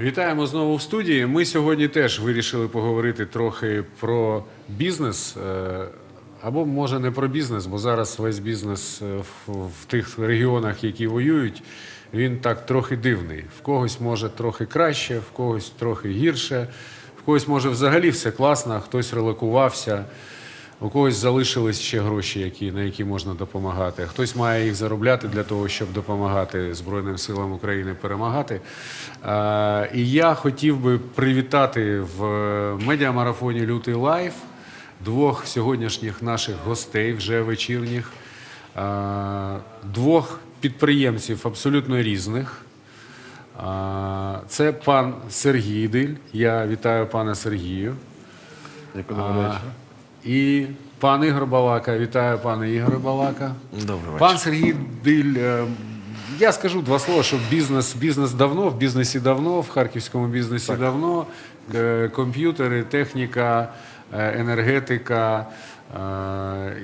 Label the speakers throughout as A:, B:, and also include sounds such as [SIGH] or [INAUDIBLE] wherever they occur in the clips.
A: Вітаємо знову в студії. Ми сьогодні теж вирішили поговорити трохи про бізнес. е, Або може не про бізнес, бо зараз весь бізнес е, в, тих регіонах, які воюють, він так трохи дивний. В когось може трохи краще, в когось трохи гірше, в когось може взагалі все класно, хтось релокувався. У когось залишились ще гроші, які, на які можна допомагати. Хтось має їх заробляти для того, щоб допомагати Збройним силам України перемагати. А, і я хотів би привітати в медіамарафоні Лютий Лайф двох сьогоднішніх наших гостей, вже вечірніх, а, двох підприємців абсолютно різних. А, Це пан Сергій Диль. Я вітаю пана Сергію.
B: Дякую.
A: І пан Ігор Балака. Вітаю пане Ігоре Балака.
B: Добрий вечір.
A: Пан Сергій Диль. е, Я скажу два слова, що бізнес, бізнес давно, в бізнесі давно, в харківському бізнесі давно. Е, Комп'ютери, техніка, е, енергетика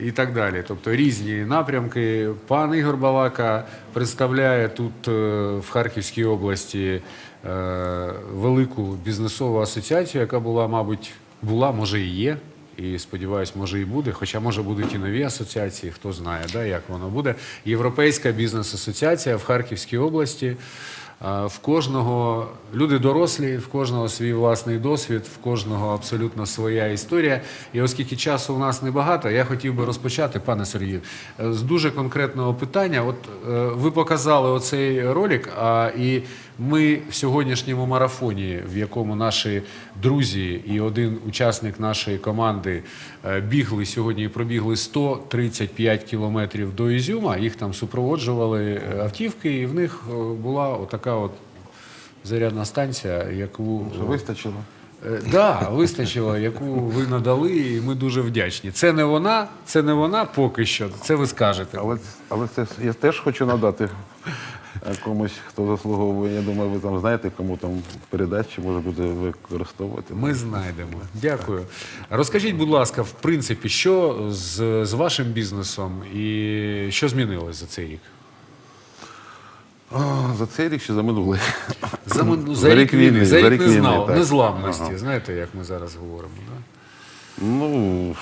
A: і так далі. Тобто різні напрямки. Пан Ігор Балака представляє тут в Харківській області велику бізнесову асоціацію, яка була, мабуть, була, може і є. І сподіваюсь, може і буде. Хоча може будуть і нові асоціації, хто знає, да, як воно буде. Європейська бізнес-асоціація в Харківській області. В кожного люди дорослі, в кожного свій власний досвід, в кожного абсолютно своя історія. І оскільки часу у нас небагато, я хотів би розпочати, пане Сергію, з дуже конкретного питання. От е, ви показали оцей ролик, а і ми в сьогоднішньому марафоні, в якому наші друзі і один учасник нашої команди е, бігли сьогодні і пробігли 135 кілометрів до Ізюма. Їх там супроводжували е, автівки, і в них е, була отака от зарядна станція, яку
B: Що вистачило?
A: Е, Да, вистачило, яку ви надали, і ми дуже вдячні. Це не вона, це не вона поки що. Це ви скажете.
B: Але, але це я теж хочу надати комусь, хто заслуговує. Я думаю, ви там знаєте, кому там передачі може буде використовувати.
A: Ми знайдемо. Дякую. Розкажіть, будь ласка, в принципі, що з, з вашим бізнесом і що змінилось за цей рік?
B: О, за цей рік чи за минулий?
A: За, за,
B: За
A: рік війни, за рік незнав,
B: так.
A: незламності.
B: Ага.
A: Знаєте, як ми зараз говоримо. Да?
B: Ну,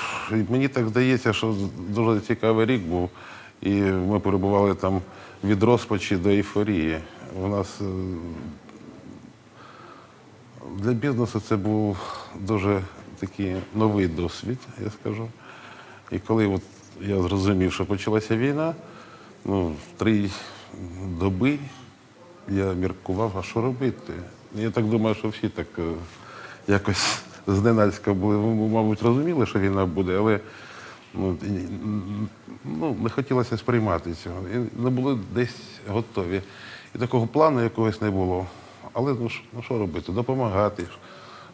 B: мені так здається, що дуже цікавий рік був. І ми перебували там від розпачі до ейфорії. У нас е, для бізнесу це був дуже такий новий досвід, я скажу. І коли от я зрозумів, що почалася війна, ну, три доби я міркував, а що робити. Я так думаю, що всі так е, якось зненацька були. Мабуть, розуміли, що війна буде, але ну, ну, не хотілося сприймати цього. І не були десь готові. І такого плану якогось не було. Але ну, ну, що робити? Допомагати,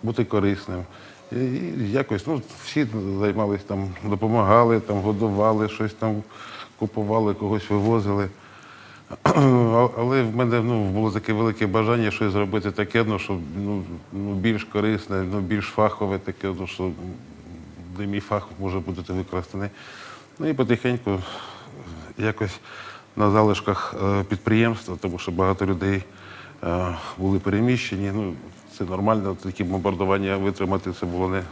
B: бути корисним. І, і якось ну, всі займалися там, допомагали, там, годували, щось там купували, когось вивозили. Але в мене ну, було таке велике бажання щось зробити таке, ну, щоб ну, більш корисне, ну, більш фахове таке, ну, що де мій фах може бути використаний. Ну і потихеньку е, якось на залишках е, підприємства, тому що багато людей е, були переміщені. Ну, це нормально, такі бомбардування витримати це було не,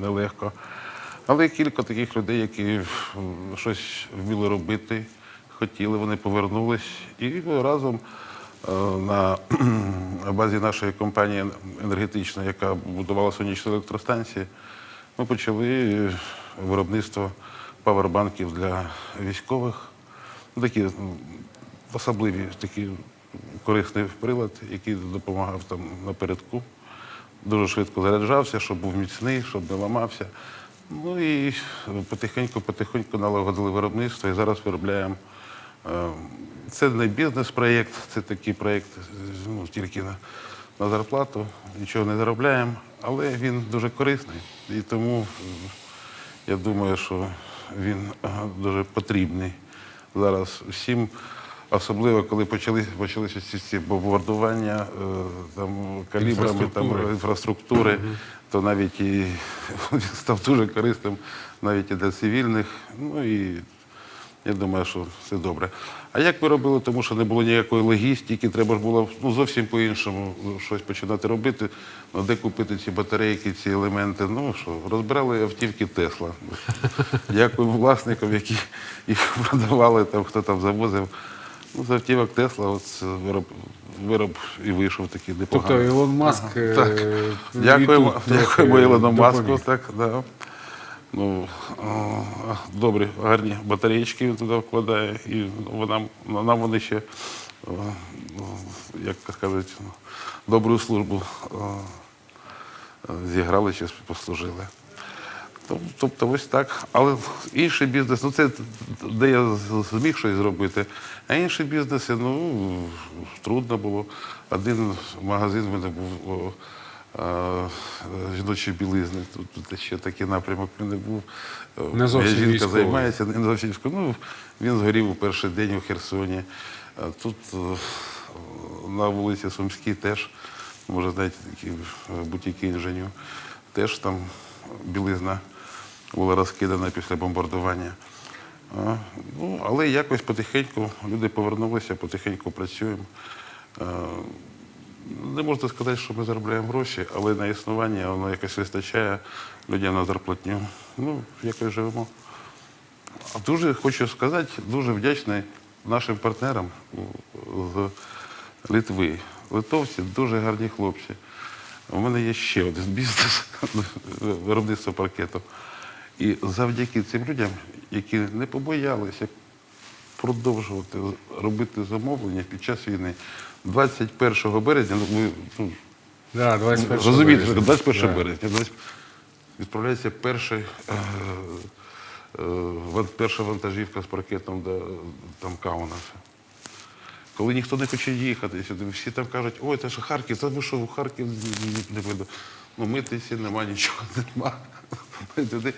B: нелегко. Але кілька таких людей, які щось вміли робити, хотіли, вони повернулись і разом на базі нашої компанії енергетичної, яка будувала сонячні електростанції, ми почали е, виробництво павербанків для військових. Ну, Такі особливі, такий корисний прилад, який допомагав там напередку. Дуже швидко заряджався, щоб був міцний, щоб не ламався. Ну і потихеньку-потихеньку налагодили виробництво і зараз виробляємо. е, Це не бізнес-проєкт, це такий проєкт ну, тільки на, на зарплату, нічого не заробляємо, але він дуже корисний. І тому е, я думаю, що він е, дуже потрібний зараз всім. Особливо, коли почали, почалися ці, ці бомбардування е, там, калібрами там,
A: Інфраструктури.
B: інфраструктури, то навіть і [LAUGHS] він став дуже корисним навіть і для цивільних. Ну і Я думаю, що все добре. А як ми робили, тому що не було ніякої логістики, треба ж було ну, зовсім по-іншому щось починати робити. Ну, де купити ці батарейки, ці елементи. Ну що, розбирали автівки Тесла. [LAUGHS] Дякую власникам, які їх продавали, там, хто там завозив. Ну, з автівок Тесла от вироб, вироб і вийшов такий непоганий.
A: Тобто Ілон Маск е,
B: Так. Дякуємо,
A: тут
B: дякуємо Ілону Маску. Так, да. Ну, добрі, гарні батареєчки він туди вкладає, і вона, нам вони ще, о, як кажуть, добру службу зіграли чи послужили. Тобто ось так. Але інший бізнес, ну це де я зміг щось зробити. А інші бізнеси, ну трудно було. Один магазин в мене був жіночої білизни. Тут, тут ще такий напрямок мене був.
A: Не зовсім
B: Моя жінка
A: військовий.
B: займається, не зовсім військовий. Ну, він згорів у перший день у Херсоні. Тут на вулиці Сумській теж, може, знаєте, такі е, бутіки інженю, теж там білизна була розкидана після бомбардування. Ну, але якось потихеньку люди повернулися, потихеньку працюємо. Не можна сказати, що ми заробляємо гроші, але на існування воно якось вистачає людям на зарплатню. Ну, якось живемо. А Дуже хочу сказати, дуже вдячний нашим партнерам з Литви. Литовці дуже гарні хлопці. У мене є ще один бізнес [LAUGHS] виробництво паркету. І завдяки цим людям, які не побоялися продовжувати робити замовлення під час війни. 21 березня, ну, ми ну,
A: Да, 21
B: Розумієте, що
A: березня.
B: 21
A: Да.
B: березня 20 відправляється перший, е, е, ван- перша вантажівка з паркетом до там Каунаса. Коли ніхто не хоче їхати сюди, всі там кажуть, ой, це ж Харків, це ви що, в Харків не видно. Ну, митися нема, нічого [LAUGHS] нема. Ми туди.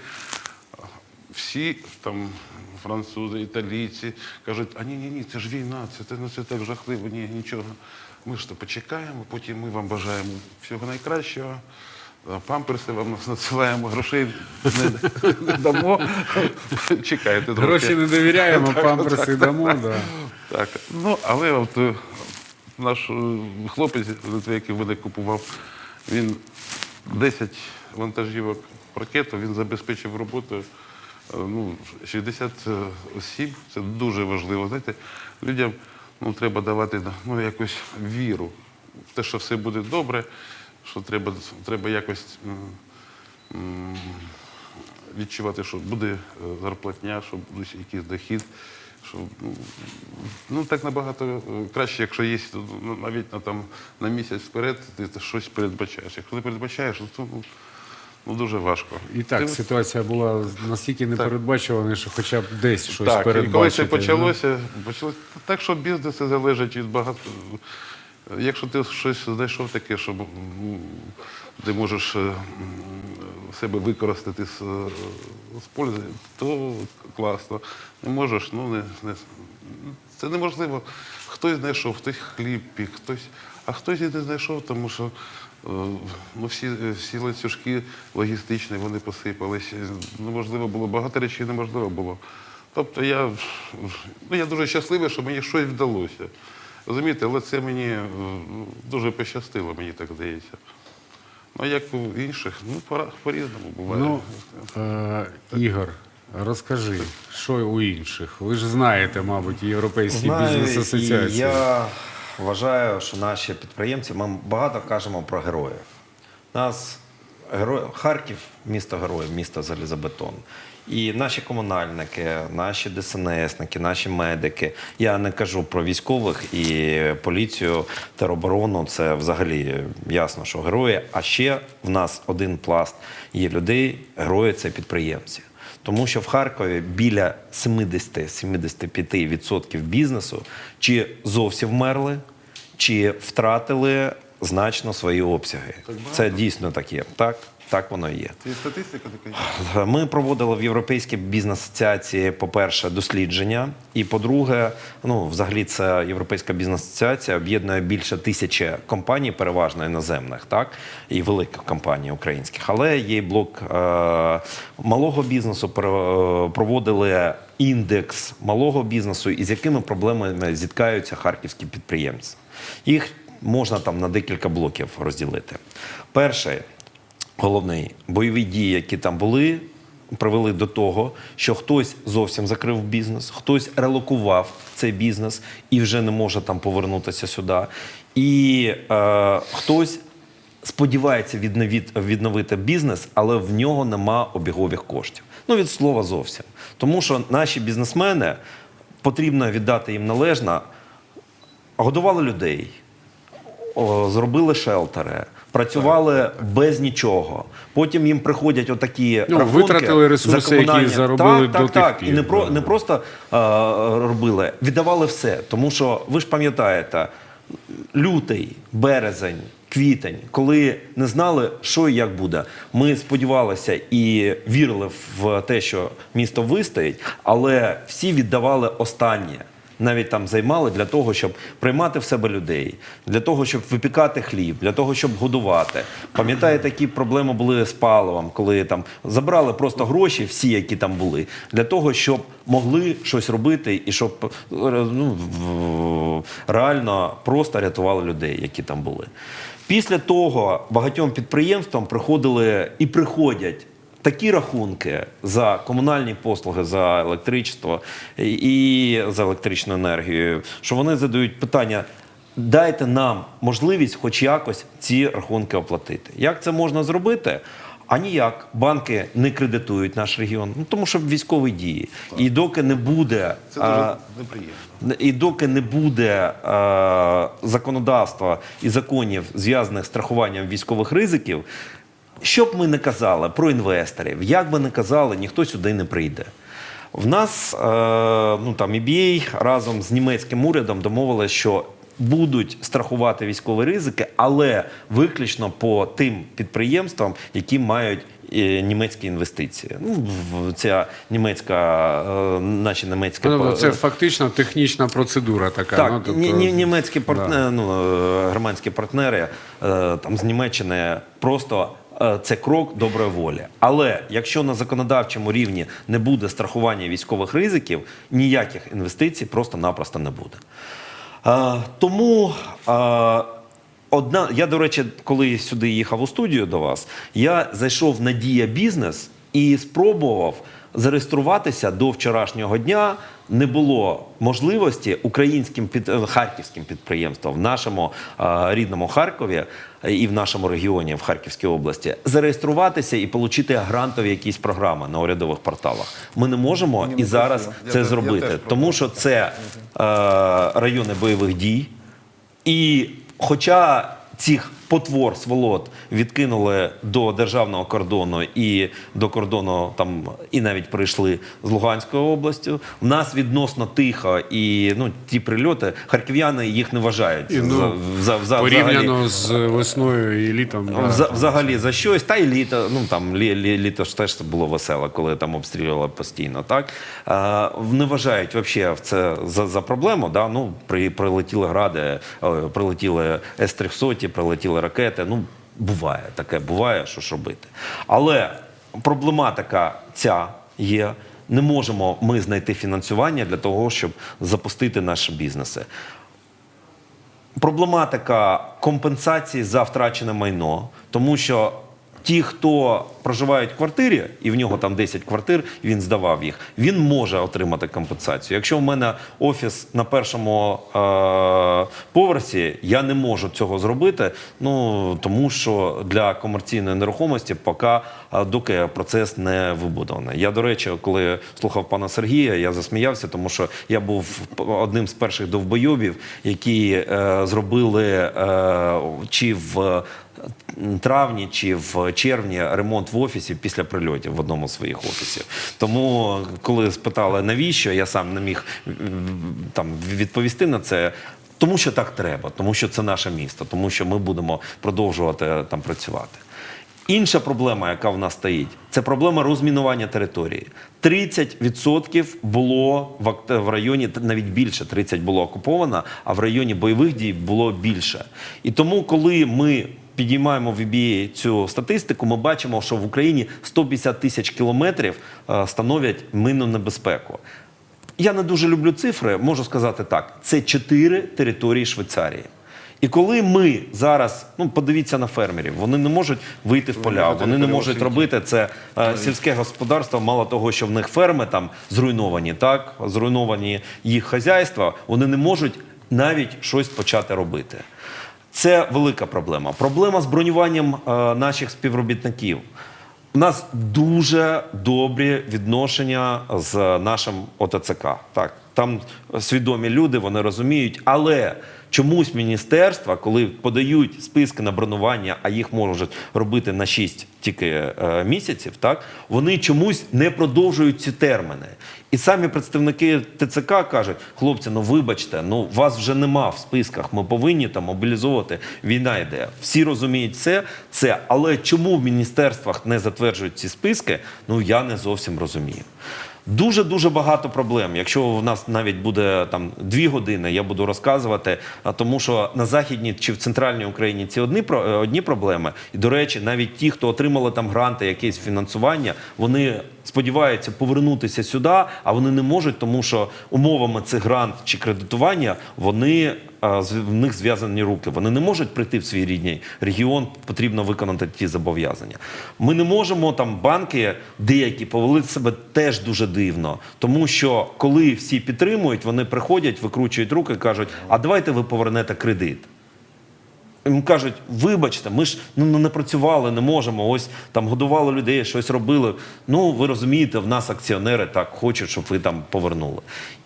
B: Всі там французи, італійці кажуть, а ні, ні, ні, це ж війна, це, це, ну, це так жахливо, ні, нічого. Ми ж то почекаємо, потім ми вам бажаємо всього найкращого. Памперси вам надсилаємо, грошей не, не дамо. [LAUGHS] Чекайте трохи.
A: Гроші не довіряємо, памперси дамо. Да.
B: Так, ну але от е, наш е, хлопець, який мене купував, він 10 вантажівок паркету, він забезпечив роботу. Е, Ну, 60 осіб, це дуже важливо. Знаєте, людям ну, треба давати ну, якусь віру в те, що все буде добре, що треба, треба якось відчувати, що буде е, зарплатня, що буде якийсь дохід. Що, ну, ну, так набагато е, краще, якщо є ну, навіть на, там, на місяць вперед, ти, щось передбачаєш. Якщо ти передбачаєш, то ну, дуже важко.
A: І так,
B: Ти-
A: ситуація була настільки непередбачувана, що хоча б десь щось
B: так, і
A: передбачити.
B: коли це
A: ну.
B: почалося, почалося, так що бізнес це залежить від багато. Якщо ти щось знайшов таке, що м, ти можеш е, м, себе використати з, е, з пользи, то класно. Не можеш, ну не, не це неможливо. Хтось знайшов, хтось хліб пік, хтось, а хтось і не знайшов, тому що. Е, Ну, всі, всі ланцюжки логістичні, вони посипалися. Неможливо було, багато речей неможливо було. Тобто я, ну, я дуже щасливий, що мені щось вдалося. Розумієте, але це мені е, ну, дуже пощастило, мені так здається. Ну, як у інших, ну, пора- по-різному буває.
A: Ну, е, Ігор, розкажи, що у інших? Ви ж знаєте, мабуть, європейські бізнес-асоціації.
C: Я вважаю, що наші підприємці, ми багато кажемо про героїв. Нас герой, Харків місто героїв, місто залізобетон. І наші комунальники, наші ДСНСники, наші медики. Я не кажу про військових і поліцію, тероборону. Це взагалі ясно, що герої. А ще в нас один пласт є людей. Герої це підприємці. Тому що в Харкові біля 70-75% бізнесу чи зовсім вмерли, чи втратили значно свої обсяги. Це дійсно так є. Так, так воно і є.
B: Це статистика така.
C: Ми проводили в Європейській бізнес-асоціації, по-перше, дослідження. І по-друге, ну взагалі це Європейська бізнес-асоціація об'єднує більше тисячі компаній, переважно іноземних, так і великих компаній українських. Але є блок е, малого бізнесу. Пере- Проводили індекс малого бізнесу, і з якими проблемами зіткаються харківські підприємці. Їх можна там на декілька блоків розділити. Перший головний бойові дії, які там були, привели до того, що хтось зовсім закрив бізнес, хтось релокував цей бізнес і вже не може там повернутися сюди. І е, хтось сподівається відновити, відновити бізнес, але в нього нема обігових коштів. Ну, від слова зовсім. Тому що наші бізнесмени потрібно віддати їм належно, годували людей, зробили шелтери, працювали без нічого. Потім їм приходять отакі
A: Ну,
C: рахунки
A: витратили ресурси, які заробили
C: так,
A: до
C: так,
A: тих
C: так.
A: пір,
C: І не, про, не просто е, робили, віддавали все. Тому що ви ж пам'ятаєте, лютий, березень, квітень, коли не знали, що і як буде. Ми сподівалися і вірили в те, що місто вистоїть, але всі віддавали останнє. Навіть там займали для того, щоб приймати в себе людей, для того, щоб випікати хліб, для того, щоб годувати. Пам'ятаєте, які проблеми були з паливом, коли там забрали просто гроші, всі, які там були, для того, щоб могли щось робити і щоб е, ну, реально просто рятували людей, які там були. Після того багатьом підприємствам приходили і приходять такі рахунки за комунальні послуги, за електричество і за електричну енергію, що вони задають питання. Дайте нам можливість, хоч якось, ці рахунки оплатити. Як це можна зробити? А ніяк банки не кредитують наш регіон, ну тому що військові дії. І доки не буде
B: Це
C: а,
B: дуже неприємно.
C: і доки не буде е, законодавства і законів, зв'язаних з страхуванням військових ризиків, що б ми не казали про інвесторів, як би не казали, ніхто сюди не прийде. В нас е, ну там EBA разом з німецьким урядом домовилися, що будуть страхувати військові ризики, але виключно по тим підприємствам, які мають е, німецькі інвестиції. Ну, в- ця німецька, е, наші німецькі
A: Ну, це фактично технічна процедура така.
C: так,
A: ну, тобто,
C: ні, ні, німецькі
A: да.
C: партнери, ну, е, германські партнери там з Німеччини просто. Е, Це крок доброї волі. Але якщо на законодавчому рівні не буде страхування військових ризиків, ніяких інвестицій просто-напросто не буде. Е, тому е, одна, я, до речі, коли сюди їхав у студію до вас, я зайшов на Дія бізнес і спробував зареєструватися до вчорашнього дня. Не було можливості українським під харківським підприємствам в нашому рідному Харкові і в нашому регіоні в Харківській області зареєструватися і отримати грантові якісь програми на урядових порталах. Ми не можемо і зараз це зробити, тому що це е, райони бойових дій. І хоча цих потвор сволот відкинули до державного кордону і до кордону там і навіть прийшли з Луганською областю, в нас відносно тихо і ну ті прильоти харків'яни їх не вважають
A: І, ну,
C: за, за, за, взагалі.
A: Порівняно з весною і літом.
C: Вза- взагалі за щось, та й літо, ну там лі, лі, літо ж теж було весело, коли там обстрілювали постійно. Так а, не вважають взагалі це за, за проблему. Да? Ну, при, прилетіли гради, е, прилетіли С-300, прилетіли ракети. Ну, буває таке, буває, що ж робити. Але проблематика ця є. Не можемо ми знайти фінансування для того, щоб запустити наші бізнеси. Проблематика компенсації за втрачене майно, тому що ті, хто проживають в квартирі, і в нього там 10 квартир, він здавав їх, він може отримати компенсацію. Якщо в мене офіс на першому е- поверсі, я не можу цього зробити, ну тому що для комерційної нерухомості поки е, доки процес не вибудований. Я, до речі, коли слухав пана Сергія, я засміявся, тому що я був одним з перших довбойобів, які е, зробили е, чи в травні чи в червні ремонт в офісі після прильотів в одному з своїх офісів. Тому, коли спитали навіщо, я сам не міг там відповісти на це. Тому що так треба, тому що це наше місто, тому що ми будемо продовжувати е, там працювати. Інша проблема, яка в нас стоїть, це проблема розмінування території. 30% було в, районі, навіть більше 30 було окуповано, а в районі бойових дій було більше. І тому, коли ми підіймаємо в EBA цю статистику, ми бачимо, що в Україні 150 тисяч кілометрів е, становлять минну небезпеку. Я не дуже люблю цифри, можу сказати так: це чотири території Швейцарії. І коли ми зараз, ну подивіться на фермерів, вони не можуть вийти в поля, вони не можуть робити це е, сільське господарство. Мало того, що в них ферми там зруйновані, так зруйновані їх хазяйства, вони не можуть навіть щось почати робити. Це велика проблема. Проблема з бронюванням е, наших співробітників. У нас дуже добрі відношення з нашим ОТЦК. Так, там свідомі люди, вони розуміють, але чомусь міністерства, коли подають списки на бронювання, а їх можуть робити на 6 тільки е, місяців, так вони чомусь не продовжують ці терміни. І самі представники ТЦК кажуть: хлопці, ну вибачте, ну вас вже нема в списках. Ми повинні там мобілізовувати. Війна йде. Всі розуміють це, це. Але чому в міністерствах не затверджують ці списки? Ну я не зовсім розумію. Дуже дуже багато проблем. Якщо в нас навіть буде там дві години, я буду розказувати. А тому, що на західній чи в центральній Україні ці одні е, одні проблеми. І до речі, навіть ті, хто отримали там гранти, якесь фінансування, вони сподіваються повернутися сюди, а вони не можуть, тому що умовами цих грант чи кредитування вони в них зв'язані руки. Вони не можуть прийти в свій рідний регіон, потрібно виконати ті зобов'язання. Ми не можемо там банки деякі повели себе теж дуже дивно, тому що коли всі підтримують, вони приходять, викручують руки, кажуть: а давайте ви повернете кредит. Їм кажуть, вибачте, ми ж ну, не працювали, не можемо. Ось там годували людей, щось робили. Ну, ви розумієте, в нас акціонери так хочуть, щоб ви там повернули.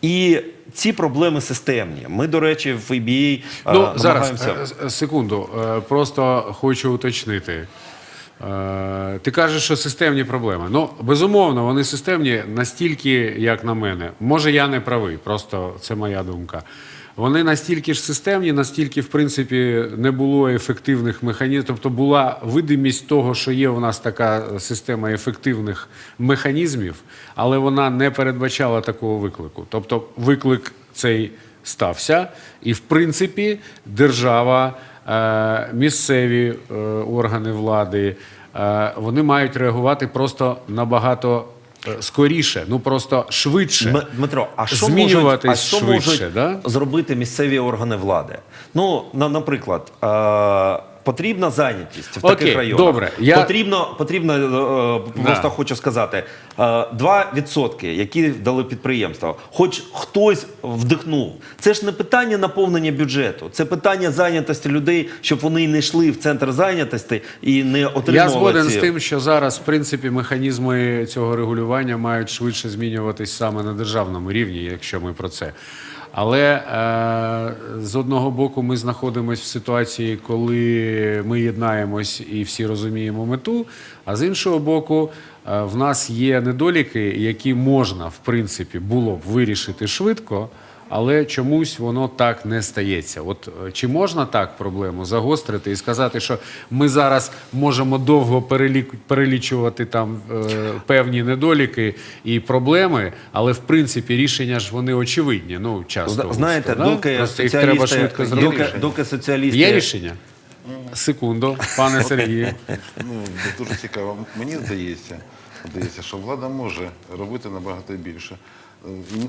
C: І ці проблеми системні. Ми, до речі, в EBA е,
A: Ну, зараз,
C: намагаємося.
A: е, е, секунду, просто хочу уточнити. Ти кажеш, що системні проблеми. Ну, безумовно, вони системні настільки, як на мене. Може, я не правий, просто це моя думка. Вони настільки ж системні, настільки, в принципі, не було ефективних механізмів. Тобто була видимість того, що є у нас така система ефективних механізмів, але вона не передбачала такого виклику. Тобто, виклик цей стався, і в принципі держава, е, місцеві е, органи влади, е, вони мають реагувати просто набагато скоріше, ну просто швидше.
C: Дмитро, а що
A: Змінюватись
C: можуть, а що
A: швидше,
C: можуть
A: да?
C: зробити місцеві органи влади? Ну, на, наприклад, е, потрібна зайнятість в
A: Окей,
C: таких районах.
A: добре, я-
C: Потрібно, потрібно е, просто хочу сказати, е, 2%, які дали підприємства, хоч хтось вдихнув. Це ж не питання наповнення бюджету, це питання зайнятості людей, щоб вони не йшли в центр зайнятості і не отримували
A: Я згоден
C: ці...
A: з тим, що зараз, в принципі, механізми цього регулювання мають швидше змінюватись саме на державному рівні, якщо ми про це. Але е, з одного боку, ми знаходимося в ситуації, коли ми єднаємось і всі розуміємо мету. А з іншого боку, е, в нас є недоліки, які можна, в принципі, було б вирішити швидко. Але чомусь воно так не стається. От е, чи можна так проблему загострити і сказати, що ми зараз можемо довго перелік- перелічувати там е, певні недоліки і проблеми, але в принципі рішення ж вони очевидні. Ну часто
C: Знаєте,
A: густо, да?
C: доки
A: Просто їх треба
C: соціалісти,
A: швидко
C: доки,
A: зробити.
C: доки соціалісти
A: Є рішення? Секунду, пане Сергію.
B: Ну, дуже цікаво. Мені здається, здається, що влада може робити набагато більше.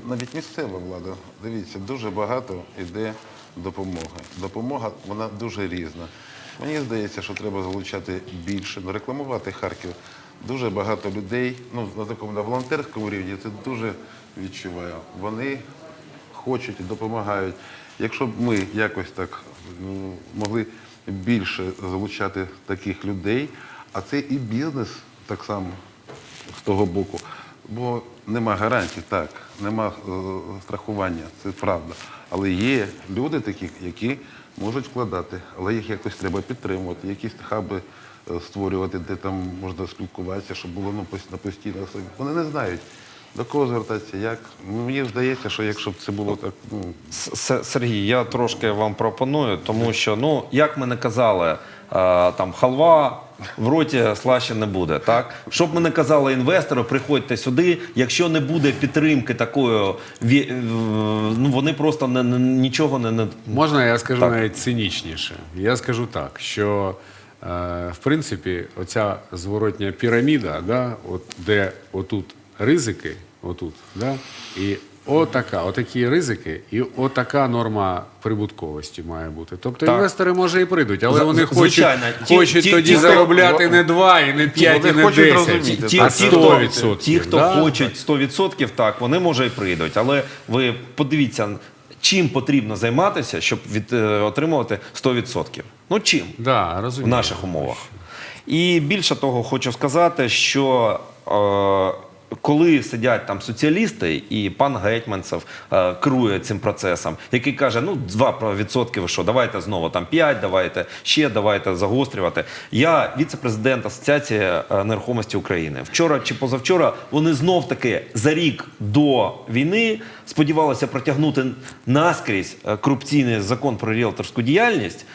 B: Навіть місцева влада, дивіться, дуже багато йде допомоги. Допомога вона дуже різна. Мені здається, що треба залучати більше, ну, рекламувати Харків. Дуже багато людей, ну на такому на волонтерському рівні це дуже відчуваю. Вони хочуть і допомагають. Якщо б ми якось так ну, могли більше залучати таких людей, а це і бізнес так само з того боку. Бо нема гарантій, так, нема е, страхування, це правда. Але є люди такі, які можуть вкладати, але їх якось треба підтримувати, якісь хаби е, створювати, де там можна спілкуватися, щоб було ну, на постійно. Вони не знають, До кого звертатися? Як? Ну, Мені здається, що якщо б це було так, ну,
C: Сергій, я трошки вам пропоную, тому що, ну, як ми не казали, е, там халва в роті слаще не буде. Так? Щоб ми не казали інвестору, приходьте сюди. Якщо не буде підтримки такої, е, ну, вони просто не, не- нічого не, не
A: Можна я скажу
C: Так.
A: навіть цинічніше? Я скажу так, що е, в принципі оця зворотня піраміда, да, от, де отут ризики, отут, да, і отака, отакі ризики, і отака норма прибутковості має бути. Тобто
C: Так.
A: інвестори може і прийдуть, але вони хочуть.
C: Ті-
A: хочуть
C: ті-
A: тоді
C: ті, хто-
A: заробляти не 2, і не 5, і не
B: хочуть
A: 10,
B: розуміти,
C: Ті,
A: а 100%.
C: хто, ті, хто
A: да?
C: хочуть 100%, так, вони може і прийдуть. Але ви подивіться, чим потрібно займатися, щоб від, е, отримувати 100%. Ну чим?
A: Да,
C: в наших умовах. І більше того, хочу сказати, що е, коли сидять там соціалісти, і пан Гетьманцев е, керує цим процесом, який каже: ну 2% ви що, давайте знову там 5, давайте ще, давайте загострювати. Я віце-президент Асоціації е, нерухомості України. Вчора чи позавчора вони знов таки за рік до війни сподівалися протягнути наскрізь е, корупційний закон про ріелторську діяльність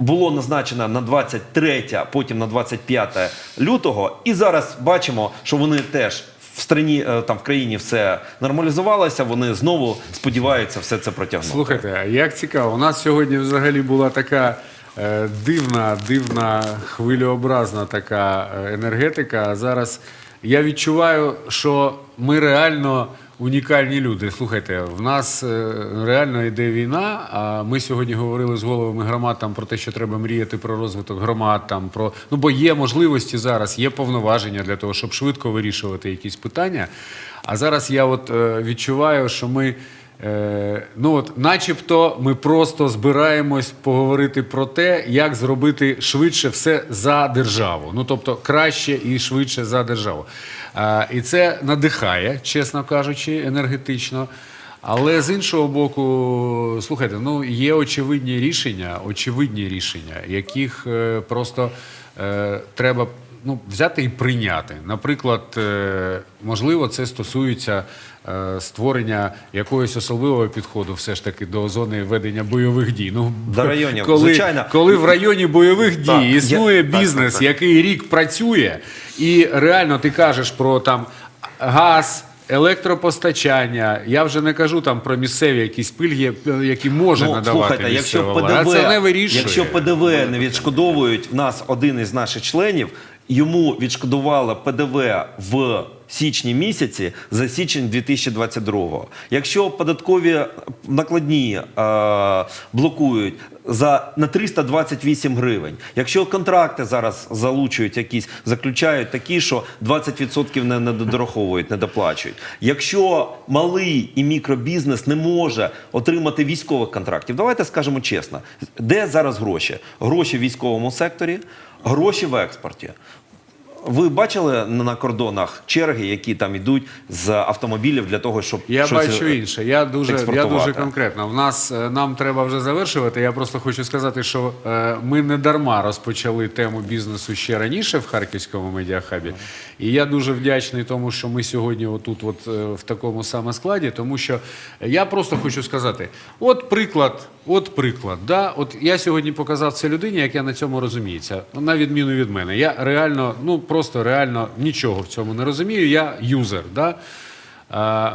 C: було назначено на 23, потім на 25 лютого. І зараз бачимо, що вони теж в страні е, там в країні все нормалізувалося. Вони знову сподіваються все це протягнути.
A: Слухайте, як цікаво, у нас сьогодні взагалі була така е, дивна, дивна, хвилеобразна така е, енергетика. А зараз я відчуваю, що ми реально унікальні люди. Слухайте, в нас е, реально йде війна. А ми сьогодні говорили з головами громад там про те, що треба мріяти про розвиток громад. Там про ну бо є можливості зараз, є повноваження для того, щоб швидко вирішувати якісь питання. А зараз я от е, відчуваю, що ми. Е, ну от, начебто, ми просто збираємось поговорити про те, як зробити швидше все за державу. Ну тобто краще і швидше за державу. І це надихає, чесно кажучи, енергетично. Але з іншого боку, слухайте, ну є очевидні рішення, очевидні рішення, яких е, просто е, треба ну, взяти і прийняти. Наприклад, е, можливо, це стосується е, створення якогось особливого підходу, все ж таки до зони ведення бойових дій. Ну
C: До районів,
A: коли,
C: звичайно.
A: коли в районі бойових дій
C: Так,
A: існує
C: так,
A: бізнес,
C: так, так.
A: який рік працює, і реально ти кажеш про там газ. Електропостачання, я вже не кажу там про місцеві якісь пільги, е, які може
C: Ну,
A: надавати
C: слухайте, якщо
A: місцева влада.
C: ПДВ,
A: А це не вирішує.
C: якщо ПДВ не відшкодовують, в нас один із наших членів, йому відшкодували ПДВ в січні місяці за січень 2022. Якщо податкові накладні е, блокують за на 328 гривень, якщо контракти зараз залучують якісь, заключають такі, що 20% не, не дораховують, не доплачують. Якщо малий і мікробізнес не може отримати військових контрактів, давайте скажемо чесно, де зараз гроші? Гроші в військовому секторі, гроші в експорті. Ви бачили на на кордонах черги, які там йдуть з автомобілів для того, щоб
A: Я
C: щось,
A: бачу
C: е,
A: інше. Я дуже, я дуже конкретно. В нас е, нам треба вже завершувати. Я просто хочу сказати, що е, ми не дарма розпочали тему бізнесу ще раніше в Харківському медіахабі. І я дуже вдячний тому, що ми сьогодні отут, от в такому саме складі, тому що я просто хочу сказати: от приклад, от приклад. Да? От я сьогодні показав це людині, яка на цьому розуміється, на відміну від мене. Я реально, ну просто реально нічого в цьому не розумію. Я юзер. Да?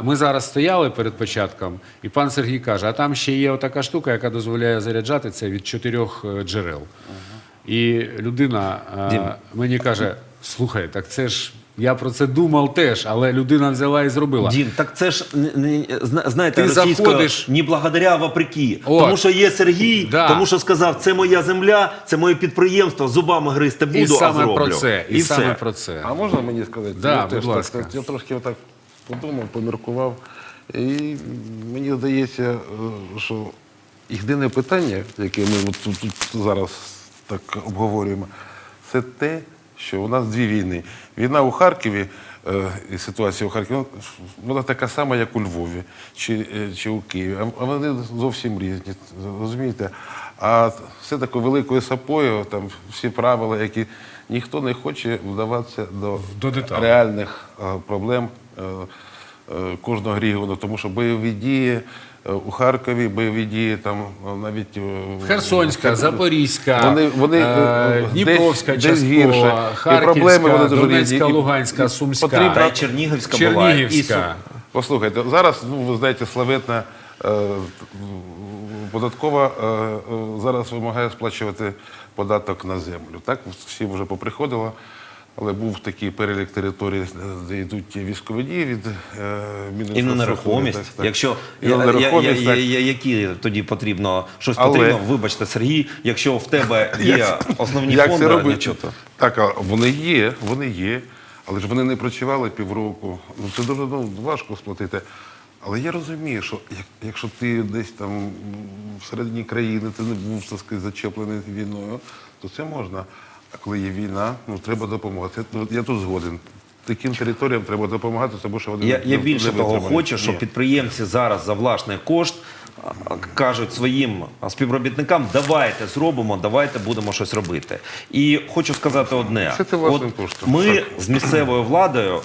A: Ми зараз стояли перед початком, і пан Сергій каже: а там ще є така штука, яка дозволяє заряджати це від чотирьох е, джерел. І людина е,
C: Дім.
A: мені каже: слухай, так це ж. Я про це думав теж, але людина взяла і зробила.
C: Дім, так це ж зна- знаєте,
A: Ти
C: російською
A: заходиш-
C: не благодаря, а вопреки.
A: От.
C: Тому що є Сергій,
A: Да.
C: тому що сказав, це моя земля, це моє підприємство, зубами гризти буду,
A: І
C: а
A: саме
C: зроблю.
A: про це. І,
C: І
A: саме
C: все.
A: про це.
B: А можна мені сказати?
A: Да,
B: Я
A: будь
B: теж
A: ласка.
B: Так, я трошки отак подумав, поміркував. І мені здається, е, що єдине питання, яке ми от тут, тут зараз так обговорюємо, це те, що у нас дві війни. Війна у Харкові е, і ситуація у Харкові, ну, вона така сама, як у Львові чи, е, чи у Києві. А- вони зовсім різні, розумієте? А все такою великою сапою, там всі правила, які ніхто не хоче вдаватися до,
A: До
B: реальних е, проблем кожного регіону, тому що бойові дії у Харкові, бойові дії там е, навіть е,
A: Херсонська,
B: Хер-
A: Запорізька,
B: Вони, вони,
A: е,
B: е,
A: Дніпровська
B: десь, десь
A: частково,
B: гірше. І проблеми вони дуже
A: Донецька,
B: різні.
A: Луганська, Сумська.
B: потрібно-
C: Та й Чернігівська була. І
A: Чернігівська.
B: Послухайте, зараз, ну ви знаєте, славетна е, податкова е, е, зараз вимагає сплачувати податок на землю. Так, всі вже поприходило, але був такий перелік територій, де йдуть військові дії від е,
C: І на нерухомість.
B: так, так.
C: Якщо
B: І на
C: я, я,
B: нерухомість,
C: я,
B: так.
C: я, які тоді потрібно щось
B: Але-
C: потрібно, вибачте, Сергій, якщо в тебе [LAUGHS] є основні
B: Як
C: фонди,
B: це робити?
C: то.
B: Так, а вони є, вони є, але ж вони не працювали півроку. Ну це дуже ну, важко сплатити. Але я розумію, що як, якщо ти десь там всередині країни, ти не був так сказати, зачеплений війною, то це можна. А коли є війна, ну треба допомагати. Ну, Я тут згоден. Таким територіям треба допомагати, тому що вони
C: Я,
B: не-
C: я
B: не
C: більше того
B: витримають.
C: хочу, щоб
B: Ні.
C: підприємці зараз за власний кошт а, кажуть своїм співробітникам, давайте зробимо, давайте будемо щось робити. І хочу сказати одне:
B: Це ти власним коштом.
C: ми
B: Так.
C: з місцевою владою,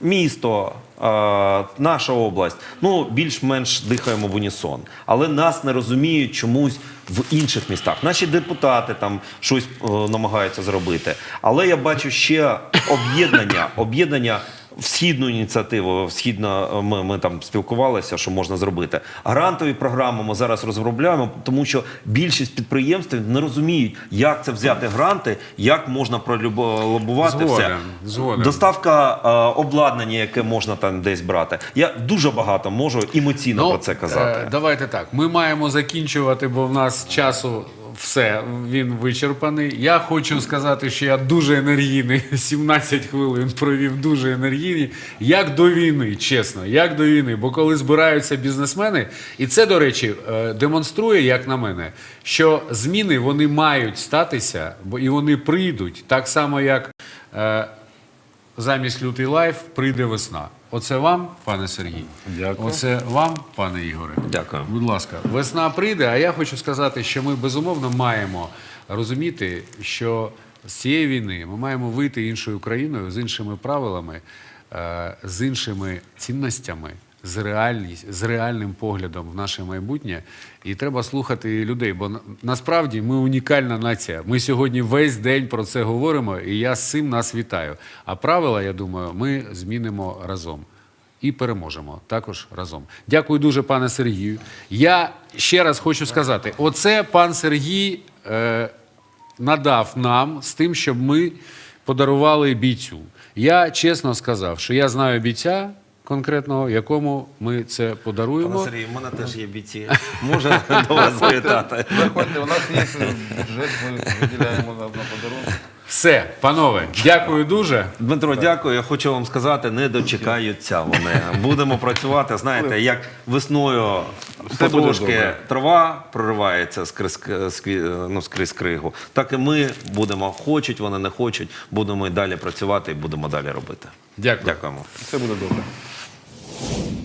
C: місто. а, Наша область, ну більш-менш дихаємо в унісон, але нас не розуміють чомусь в інших містах. Наші депутати там щось е, намагаються зробити. Але я бачу ще об'єднання, об'єднання східну ініціативу. В східно ми, ми там спілкувалися, що можна зробити. Грантові програми ми зараз розробляємо, тому що більшість підприємств не розуміють, як це взяти гранти, як можна пролобувати все.
A: Згоден.
C: Доставка е, обладнання, яке можна там десь брати. Я дуже багато можу емоційно про це казати.
A: е, давайте так. Ми маємо закінчувати, бо в нас часу все, він вичерпаний. Я хочу сказати, що я дуже енергійний. [LAUGHS] 17 хвилин провів дуже енергійні. Як до війни, чесно, як до війни. Бо коли збираються бізнесмени, і це, до речі, е, демонструє, як на мене, що зміни вони мають статися, бо і вони прийдуть так само, як. Замість лютий лайф прийде весна. Оце вам, пане Сергій.
B: Дякую.
A: Оце вам, пане Ігоре.
C: Дякую.
A: Будь ласка, весна прийде, а я хочу сказати, що ми безумовно маємо розуміти, що з цієї війни ми маємо вийти іншою країною з іншими правилами, е, з іншими цінностями. З, реальність, з реальним поглядом в наше майбутнє, і треба слухати людей. Бо насправді ми унікальна нація. Ми сьогодні весь день про це говоримо, і я з цим нас вітаю. А правила, я думаю, ми змінимо разом і переможемо також разом. Дякую дуже, пане Сергію. Я ще раз хочу сказати: оце пан Сергій е, надав нам з тим, щоб ми подарували бійцю. Я чесно сказав, що я знаю бійця конкретного, якому ми це подаруємо.
C: Пане Сергій, у мене теж є бійці. Може до вас завітати.
B: Заходьте, у нас є бюджет, ми виділяємо на, подарунки.
A: Все, панове, дякую дуже.
C: Дмитро, дякую. Я хочу вам сказати, не дочекаються вони. Будемо працювати. Знаєте, як весною потрошки трава проривається скрізь, ну, скрізь кригу. Так і ми будемо, хочуть вони, не хочуть, будемо і далі працювати і будемо далі робити.
A: Дякую.
C: Дякуємо.
B: Все буде добре. you